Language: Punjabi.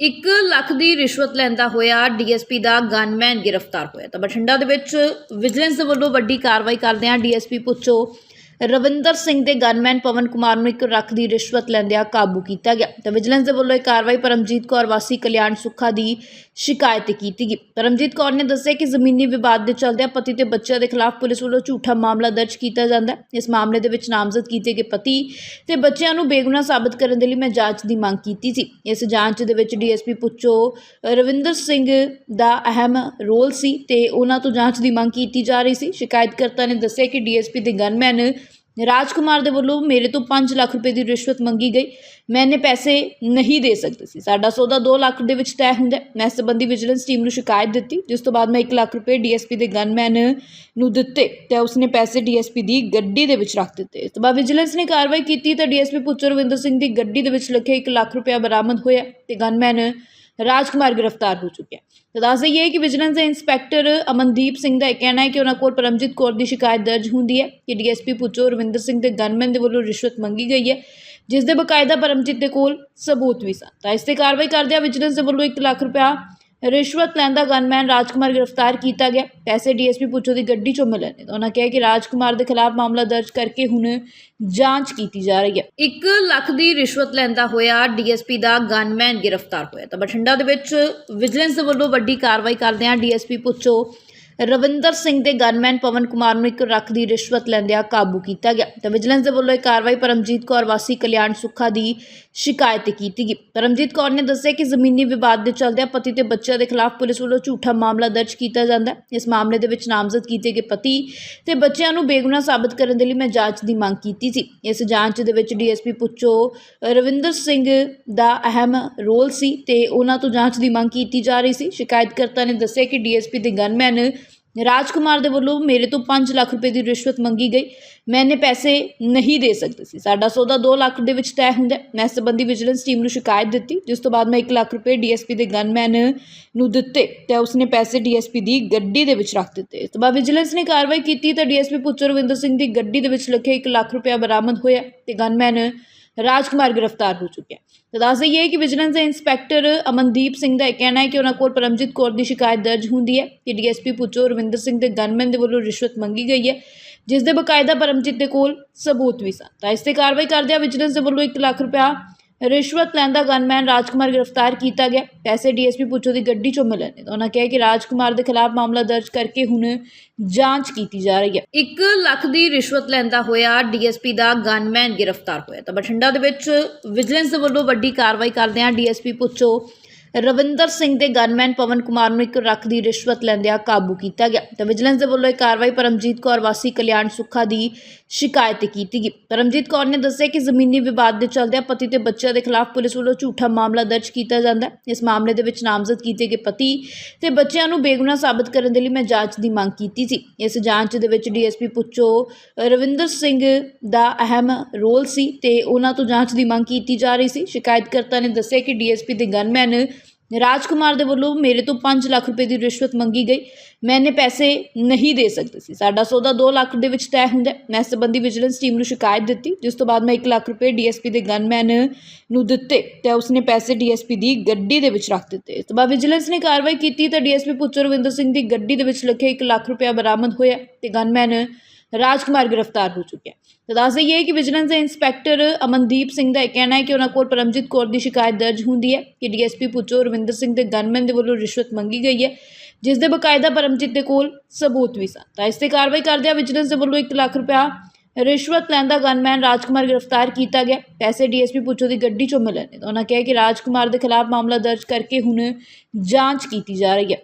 1 ਲੱਖ ਦੀ ਰਿਸ਼ਵਤ ਲੈਂਦਾ ਹੋਇਆ ਡੀਐਸਪੀ ਦਾ ਗਨਮੈਨ ਗ੍ਰਿਫਤਾਰ ਹੋਇਆ। ਤਾਂ ਬਠਿੰਡਾ ਦੇ ਵਿੱਚ ਵਿਜੀਲੈਂਸ ਦੇ ਵੱਲੋਂ ਵੱਡੀ ਕਾਰਵਾਈ ਕਰਦਿਆਂ ਡੀਐਸਪੀ ਪੁੱਛੋ ਰਵਿੰਦਰ ਸਿੰਘ ਦੇ ਗਨਮੈਨ ਪਵਨ ਕੁਮਾਰ ਨੂੰ ਇੱਕ ਰੱਖ ਦੀ ਰਿਸ਼ਵਤ ਲੈਂਦਿਆਂ ਕਾਬੂ ਕੀਤਾ ਗਿਆ। ਤਾਂ ਵਿਜੀਲੈਂਸ ਦੇ ਵੱਲੋਂ ਇਹ ਕਾਰਵਾਈ ਪਰਮਜੀਤ ਕੌਰ ਵਾਸੀ ਕਲਿਆਣ ਸੁੱਖਾ ਦੀ ਸ਼ਿਕਾਇਤ ਤੇ ਕੀਤੀ ਗਈ। ਪਰਮਜੀਤ ਕੌਰ ਨੇ ਦੱਸਿਆ ਕਿ ਜ਼ਮੀਨੀ ਵਿਵਾਦ ਦੇ ਚੱਲਦਿਆਂ ਪਤੀ ਤੇ ਬੱਚਿਆਂ ਦੇ ਖਿਲਾਫ ਪੁਲਿਸ ਵੱਲੋਂ ਝੂਠਾ ਮਾਮਲਾ ਦਰਜ ਕੀਤਾ ਜਾਂਦਾ ਹੈ। ਇਸ ਮਾਮਲੇ ਦੇ ਵਿੱਚ ਨਾਮਜ਼ਦ ਕੀਤੇ ਗਏ ਪਤੀ ਤੇ ਬੱਚਿਆਂ ਨੂੰ ਬੇਗੁਨਾਹ ਸਾਬਤ ਕਰਨ ਦੇ ਲਈ ਮੈਂ ਜਾਂਚ ਦੀ ਮੰਗ ਕੀਤੀ ਸੀ। ਇਸ ਜਾਂਚ ਦੇ ਵਿੱਚ ਡੀਐਸਪੀ ਪੁੱਛੋ ਰਵਿੰਦਰ ਸਿੰਘ ਦਾ ਅਹਿਮ ਰੋਲ ਸੀ ਤੇ ਉਹਨਾਂ ਤੋਂ ਜਾਂਚ ਦੀ ਮੰਗ ਕੀਤੀ ਜਾ ਰਹੀ ਸੀ। ਸ਼ਿਕਾਇਤਕਰਤਾ ਨੇ ਦੱਸਿਆ ਕਿ ਡੀਐਸਪੀ ਦੇ ਗਨਮੈਨ ਰਾਜਕੁਮਾਰ ਦੇ ਵੱਲੋਂ ਮੇਰੇ ਤੋਂ 5 ਲੱਖ ਰੁਪਏ ਦੀ ਰਿਸ਼ਵਤ ਮੰਗੀ ਗਈ। ਮੈਂ ਇਹਨੇ ਪੈਸੇ ਨਹੀਂ ਦੇ ਸਕਦੀ ਸੀ। ਸਾਡਾ ਸੌਦਾ 2 ਲੱਖ ਦੇ ਵਿੱਚ ਤੈਅ ਹੁੰਦਾ ਮੈਂ ਇਸ ਸੰਬੰਧੀ ਵਿਜੀਲੈਂਸ ਟੀਮ ਨੂੰ ਸ਼ਿਕਾਇਤ ਦਿੱਤੀ। ਜਿਸ ਤੋਂ ਬਾਅਦ ਮੈਂ 1 ਲੱਖ ਰੁਪਏ ਡੀਐਸਪੀ ਦੇ ਗਨਮੈਨ ਨੂੰ ਦਿੱਤੇ ਤੇ ਉਸਨੇ ਪੈਸੇ ਡੀਐਸਪੀ ਦੀ ਗੱਡੀ ਦੇ ਵਿੱਚ ਰੱਖ ਦਿੱਤੇ। ਇਸ ਤੋਂ ਬਾਅਦ ਵਿਜੀਲੈਂਸ ਨੇ ਕਾਰਵਾਈ ਕੀਤੀ ਤਾਂ ਡੀਐਸਪੀ ਪੁੱਤਰ ਰਵਿੰਦਰ ਸਿੰਘ ਦੀ ਗੱਡੀ ਦੇ ਵਿੱਚ ਲਿਖੇ 1 ਲੱਖ ਰੁਪਏ ਬਰਾਮਦ ਹੋਇਆ ਤੇ ਗਨਮੈਨ ਰਾਜਕੁਮਾਰ ਗ੍ਰਿਫਤਾਰ ਹੋ ਚੁੱਕਿਆ ਤਾਂ ਦੱਸ ਦਈਏ ਕਿ ਵਿਜੀਲੈਂਸ ਦੇ ਇੰਸਪੈਕਟਰ ਅਮਨਦੀਪ ਸਿੰਘ ਦਾ ਇਹ ਕਹਿਣਾ ਹੈ ਕਿ ਉਹਨਾਂ ਕੋਲ ਪਰਮਜੀਤ ਕੌਰ ਦੀ ਸ਼ਿਕਾਇਤ ਦਰਜ ਹੁੰਦੀ ਹੈ ਕਿ ਡੀਐਸਪੀ ਪੁੱਛੋ ਰਵਿੰਦਰ ਸਿੰਘ ਦੇ ਗਨਮੈਨ ਦੇ ਵੱਲੋਂ ਰਿਸ਼ਵਤ ਮੰਗੀ ਗਈ ਹੈ, ਜਿਸ ਦੇ ਬਕਾਇਦਾ ਪਰਮਜੀਤ ਦੇ ਕੋਲ ਸਬੂਤ ਵੀ ਸਨ। ਤਾਂ ਇਸ ਤੇ ਕਾਰਵਾਈ ਕਰਦਿਆਂ ਵਿਜੀਲੈਂਸ ਦੇ ਵੱਲੋਂ 1 ਲੱਖ ਰੁਪਇਆ ਰਿਸ਼ਵਤ ਲੈਂਦਾ ਗਨਮੈਨ ਰਾਜਕੁਮਾਰ ਗ੍ਰਿਫਤਾਰ ਕੀਤਾ ਗਿਆ। ਪੈਸੇ ਡੀਐਸਪੀ ਪੁੱਛੋ ਦੀ ਗੱਡੀ ਚੋਂ ਮਿਲੇ ਨੇ ਤਾਂ ਉਹਨਾਂ ਕਿਹਾ ਕਿ ਰਾਜਕੁਮਾਰ ਦੇ ਖਿਲਾਫ ਮਾਮਲਾ ਦਰਜ ਕਰਕੇ ਹੁਣ ਜਾਂਚ ਕੀਤੀ ਜਾ ਰਹੀ ਹੈ। 1 ਲੱਖ ਦੀ ਰਿਸ਼ਵਤ ਲੈਂਦਾ ਹੋਇਆ ਡੀਐਸਪੀ ਦਾ ਗਨਮੈਨ ਗ੍ਰਿਫਤਾਰ ਹੋਇਆ। ਤਾਂ ਬਠਿੰਡਾ ਦੇ ਵਿੱਚ ਵਿਜੀਲੈਂਸ ਦੇ ਵੱਲੋਂ ਵੱਡੀ ਕਾਰਵਾਈ ਕਰਦਿਆਂ ਡੀਐਸਪੀ ਪੁੱਛੋ ਰਵਿੰਦਰ ਸਿੰਘ ਦੇ ਗਨਮੈਨ ਪਵਨ ਕੁਮਾਰ ਨੂੰ ਇੱਕ ਰੱਖ ਦੀ ਰਿਸ਼ਵਤ ਲੈਂਦਿਆਂ ਕਾਬੂ ਕੀਤਾ ਗਿਆ। ਤਾਂ ਵਿਜੀਲੈਂਸ ਦੇ ਵੱਲੋਂ ਇਹ ਕਾਰਵਾਈ ਪਰਮਜੀਤ ਕੌਰ ਵਾਸੀ ਕਲਿਆਣ ਸੁੱਖਾ ਦੀ ਸ਼ਿਕਾਇਤ ਤੇ ਕੀਤੀ ਗਈ। ਪਰਮਜੀਤ ਕੌਰ ਨੇ ਦੱਸਿਆ ਕਿ ਜ਼ਮੀਨੀ ਵਿਵਾਦ ਦੇ ਚੱਲਦਿਆਂ ਪਤੀ ਤੇ ਬੱਚਿਆਂ ਦੇ ਖਿਲਾਫ ਪੁਲਿਸ ਵੱਲੋਂ ਝੂਠਾ ਮਾਮਲਾ ਦਰਜ ਕੀਤਾ ਜਾਂਦਾ ਹੈ। ਇਸ ਮਾਮਲੇ ਦੇ ਵਿੱਚ ਨਾਮਜ਼ਦ ਕੀਤੇ ਗਏ ਪਤੀ ਤੇ ਬੱਚਿਆਂ ਨੂੰ ਬੇਗੁਨਾਹ ਸਾਬਤ ਕਰਨ ਦੇ ਲਈ ਮੈਂ ਜਾਂਚ ਦੀ ਮੰਗ ਕੀਤੀ ਸੀ। ਇਸ ਜਾਂਚ ਦੇ ਵਿੱਚ ਡੀਐਸਪੀ ਪੁੱਛੋ ਰਵਿੰਦਰ ਸਿੰਘ ਦਾ ਅਹਿਮ ਰੋਲ ਸੀ ਤੇ ਉਹਨਾਂ ਤੋਂ ਜਾਂਚ ਦੀ ਮੰਗ ਕੀਤੀ ਜਾ ਰਹੀ ਸੀ। ਸ਼ਿਕਾਇਤਕਰਤਾ ਨੇ ਦੱਸਿਆ ਕਿ ਡੀਐਸਪੀ ਦੇ ਗਨਮੈਨ ਰਾਜਕੁਮਾਰ ਦੇ ਵੱਲੋਂ ਮੇਰੇ ਤੋਂ 5 ਲੱਖ ਰੁਪਏ ਦੀ ਰਿਸ਼ਵਤ ਮੰਗੀ ਗਈ। ਮੈਂ ਇਹਨੇ ਪੈਸੇ ਨਹੀਂ ਦੇ ਸਕਦੀ ਸੀ। ਸਾਡਾ ਸੌਦਾ 2 ਲੱਖ ਦੇ ਵਿੱਚ ਤੈਅ ਹੁੰਦਾ ਮੈਂ ਇਸ ਸੰਬੰਧੀ ਵਿਜੀਲੈਂਸ ਟੀਮ ਨੂੰ ਸ਼ਿਕਾਇਤ ਦਿੱਤੀ। ਜਿਸ ਤੋਂ ਬਾਅਦ ਮੈਂ 1 ਲੱਖ ਰੁਪਏ ਡੀਐਸਪੀ ਦੇ ਗਨਮੈਨ ਨੂੰ ਦਿੱਤੇ ਤੇ ਉਸਨੇ ਪੈਸੇ ਡੀਐਸਪੀ ਦੀ ਗੱਡੀ ਦੇ ਵਿੱਚ ਰੱਖ ਦਿੱਤੇ। ਇਸ ਤੋਂ ਬਾਅਦ ਵਿਜੀਲੈਂਸ ਨੇ ਕਾਰਵਾਈ ਕੀਤੀ ਤਾਂ ਡੀਐਸਪੀ ਪੁੱਤਰ ਰਵਿੰਦਰ ਸਿੰਘ ਦੀ ਗੱਡੀ ਦੇ ਵਿੱਚ ਲਿਖੇ 1 ਲੱਖ ਰੁਪਏ ਬਰਾਮਦ ਹੋਇਆ ਤੇ ਗਨਮੈਨ ਰਾਜਕੁਮਾਰ ਗ੍ਰਿਫਤਾਰ ਹੋ ਚੁੱਕਿਆ ਤਾਂ ਦੱਸ ਦਈਏ ਕਿ ਵਿਜੀਲੈਂਸ ਦੇ ਇੰਸਪੈਕਟਰ ਅਮਨਦੀਪ ਸਿੰਘ ਦਾ ਇਹ ਕਹਿਣਾ ਹੈ ਕਿ ਉਹਨਾਂ ਕੋਲ ਪਰਮਜੀਤ ਕੌਰ ਦੀ ਸ਼ਿਕਾਇਤ ਦਰਜ ਹੁੰਦੀ ਹੈ ਕਿ ਡੀਐਸਪੀ ਪੁੱਚੋ ਰਵਿੰਦਰ ਸਿੰਘ ਦੇ ਗਨਮੈਨ ਦੇ ਵੱਲੋਂ ਰਿਸ਼ਵਤ ਮੰਗੀ ਗਈ ਹੈ, ਜਿਸ ਦੇ ਬਕਾਇਦਾ ਪਰਮਜੀਤ ਦੇ ਕੋਲ ਸਬੂਤ ਵੀ ਸਨ। ਤਾਂ ਇਸ ਤੇ ਕਾਰਵਾਈ ਕਰਦਿਆਂ ਵਿਜੀਲੈਂਸ ਦੇ ਵੱਲੋਂ 1 ਲੱਖ ਰੁਪਇਆ ਰਿਸ਼ਵਤ ਲੈਂਦਾ ਗਨਮੈਨ ਰਾਜਕੁਮਾਰ ਗ੍ਰਿਫਤਾਰ ਕੀਤਾ ਗਿਆ। ਪੈਸੇ ਡੀਐਸਪੀ ਪੁੱਛੋ ਦੀ ਗੱਡੀ ਚੋਂ ਮਿਲੇ ਨੇ। ਤਾਂ ਉਹਨਾਂ ਕਿਹਾ ਕਿ ਰਾਜਕੁਮਾਰ ਦੇ ਖਿਲਾਫ ਮਾਮਲਾ ਦਰਜ ਕਰਕੇ ਹੁਣ ਜਾਂਚ ਕੀਤੀ ਜਾ ਰਹੀ ਹੈ। 1 ਲੱਖ ਦੀ ਰਿਸ਼ਵਤ ਲੈਂਦਾ ਹੋਇਆ ਡੀਐਸਪੀ ਦਾ ਗਨਮੈਨ ਗ੍ਰਿਫਤਾਰ ਹੋਇਆ। ਤਾਂ ਬਠਿੰਡਾ ਦੇ ਵਿੱਚ ਵਿਜੀਲੈਂਸ ਦੇ ਵੱਲੋਂ ਵੱਡੀ ਕਾਰਵਾਈ ਕਰਦਿਆਂ ਡੀਐਸਪੀ ਪੁੱਛੋ ਰਵਿੰਦਰ ਸਿੰਘ ਦੇ ਗਨਮੈਨ ਪਵਨ ਕੁਮਾਰ ਨੂੰ ਇੱਕ ਰੱਖ ਦੀ ਰਿਸ਼ਵਤ ਲੈਂਦਿਆਂ ਕਾਬੂ ਕੀਤਾ ਗਿਆ ਤਾਂ ਵਿਜੀਲੈਂਸ ਦੇ ਵੱਲੋਂ ਇਹ ਕਾਰਵਾਈ ਪਰਮਜੀਤ ਕੌਰ ਵਾਸੀ ਕਲਿਆਣ ਸੁੱਖਾ ਦੀ ਸ਼ਿਕਾਇਤ ਤੇ ਕੀਤੀ ਗਈ। ਪਰਮਜੀਤ ਕੌਰ ਨੇ ਦੱਸਿਆ ਕਿ ਜ਼ਮੀਨੀ ਵਿਵਾਦ ਦੇ ਚੱਲਦਿਆਂ ਪਤੀ ਤੇ ਬੱਚਿਆਂ ਦੇ ਖਿਲਾਫ ਪੁਲਿਸ ਵੱਲੋਂ ਝੂਠਾ ਮਾਮਲਾ ਦਰਜ ਕੀਤਾ ਜਾਂਦਾ ਹੈ। ਇਸ ਮਾਮਲੇ ਦੇ ਵਿੱਚ ਨਾਮਜ਼ਦ ਕੀਤੇ ਗਏ ਪਤੀ ਤੇ ਬੱਚਿਆਂ ਨੂੰ ਬੇਗੁਨਾਹ ਸਾਬਤ ਕਰਨ ਦੇ ਲਈ ਮੈਂ ਜਾਂਚ ਦੀ ਮੰਗ ਕੀਤੀ ਸੀ। ਇਸ ਜਾਂਚ ਦੇ ਵਿੱਚ ਡੀਐਸਪੀ ਪੁੱਛੋ ਰਵਿੰਦਰ ਸਿੰਘ ਦਾ ਅਹਿਮ ਰੋਲ ਸੀ ਤੇ ਉਹਨਾਂ ਤੋਂ ਜਾਂਚ ਦੀ ਮੰਗ ਕੀਤੀ ਜਾ ਰਹੀ ਸੀ। ਸ਼ਿਕਾਇਤਕਰਤਾ ਨੇ ਦੱਸਿਆ ਕਿ ਡੀਐਸਪੀ ਦੇ ਗਨਮੈਨ ਰਾਜ ਕੁਮਾਰ ਦੇ ਵੱਲੋਂ ਮੇਰੇ ਤੋਂ 5 ਲੱਖ ਰੁਪਏ ਦੀ ਰਿਸ਼ਵਤ ਮੰਗੀ ਗਈ। ਮੈਂ ਇਹਨੇ ਪੈਸੇ ਨਹੀਂ ਦੇ ਸਕਦੀ ਸੀ। ਸਾਡਾ ਸੌਦਾ 2 ਲੱਖ ਦੇ ਵਿੱਚ ਤੈਅ ਹੁੰਦਾ ਮੈਂ ਇਸ ਸੰਬੰਧੀ ਵਿਜੀਲੈਂਸ ਟੀਮ ਨੂੰ ਸ਼ਿਕਾਇਤ ਦਿੱਤੀ। ਜਿਸ ਤੋਂ ਬਾਅਦ ਮੈਂ 1 ਲੱਖ ਰੁਪਏ ਡੀਐਸਪੀ ਦੇ ਗਨਮੈਨ ਨੂੰ ਦਿੱਤੇ ਤੇ ਉਸਨੇ ਪੈਸੇ ਡੀਐਸਪੀ ਦੀ ਗੱਡੀ ਦੇ ਵਿੱਚ ਰੱਖ ਦਿੱਤੇ। ਇਸ ਤੋਂ ਬਾਅਦ ਵਿਜੀਲੈਂਸ ਨੇ ਕਾਰਵਾਈ ਕੀਤੀ ਤਾਂ ਡੀਐਸਪੀ ਪੁੱਤਰ ਰਵਿੰਦਰ ਸਿੰਘ ਦੀ ਗੱਡੀ ਦੇ ਵਿੱਚ ਲਿਖੇ 1 ਲੱਖ ਰੁਪਏ ਬਰਾਮਦ ਹੋਇਆ ਤੇ ਗਨਮੈਨ ਰਾਜਕੁਮਾਰ ਗ੍ਰਿਫਤਾਰ ਹੋ ਚੁੱਕਿਆ ਤਾਂ ਦੱਸ ਦਈਏ ਕਿ ਵਿਜੀਲੈਂਸ ਦੇ ਇੰਸਪੈਕਟਰ ਅਮਨਦੀਪ ਸਿੰਘ ਦਾ ਇਹ ਕਹਿਣਾ ਹੈ ਕਿ ਉਹਨਾਂ ਕੋਲ ਪਰਮਜੀਤ ਕੌਰ ਦੀ ਸ਼ਿਕਾਇਤ ਦਰਜ ਹੁੰਦੀ ਹੈ ਕਿ ਡੀਐਸਪੀ ਪੁੱਚੋ ਰਵਿੰਦਰ ਸਿੰਘ ਦੇ ਗਨਮੈਨ ਦੇ ਵੱਲੋਂ ਰਿਸ਼ਵਤ ਮੰਗੀ ਗਈ ਹੈ, ਜਿਸ ਦੇ ਬਕਾਇਦਾ ਪਰਮਜੀਤ ਦੇ ਕੋਲ ਸਬੂਤ ਵੀ ਸਨ। ਤਾਂ ਇਸ ਤੇ ਕਾਰਵਾਈ ਕਰਦਿਆਂ ਵਿਜੀਲੈਂਸ ਦੇ ਵੱਲੋਂ 1 ਲੱਖ ਰੁਪਇਆ ਰਿਸ਼ਵਤ ਲੈਂਦਾ ਗਨਮੈਨ ਰਾਜਕੁਮਾਰ ਗ੍ਰਿਫਤਾਰ ਕੀਤਾ ਗਿਆ। ਪੈਸੇ ਡੀਐਸਪੀ ਪੁੱਛੋ ਦੀ ਗੱਡੀ ਚੋਂ ਮਿਲੇ ਨੇ। ਤਾਂ ਉਹਨਾਂ ਕਿਹਾ ਕਿ ਰਾਜਕੁਮਾਰ ਦੇ ਖਿਲਾਫ ਮਾਮਲਾ ਦਰਜ ਕਰਕੇ ਹੁਣ ਜਾਂਚ ਕੀਤੀ ਜਾ ਰਹੀ ਹੈ।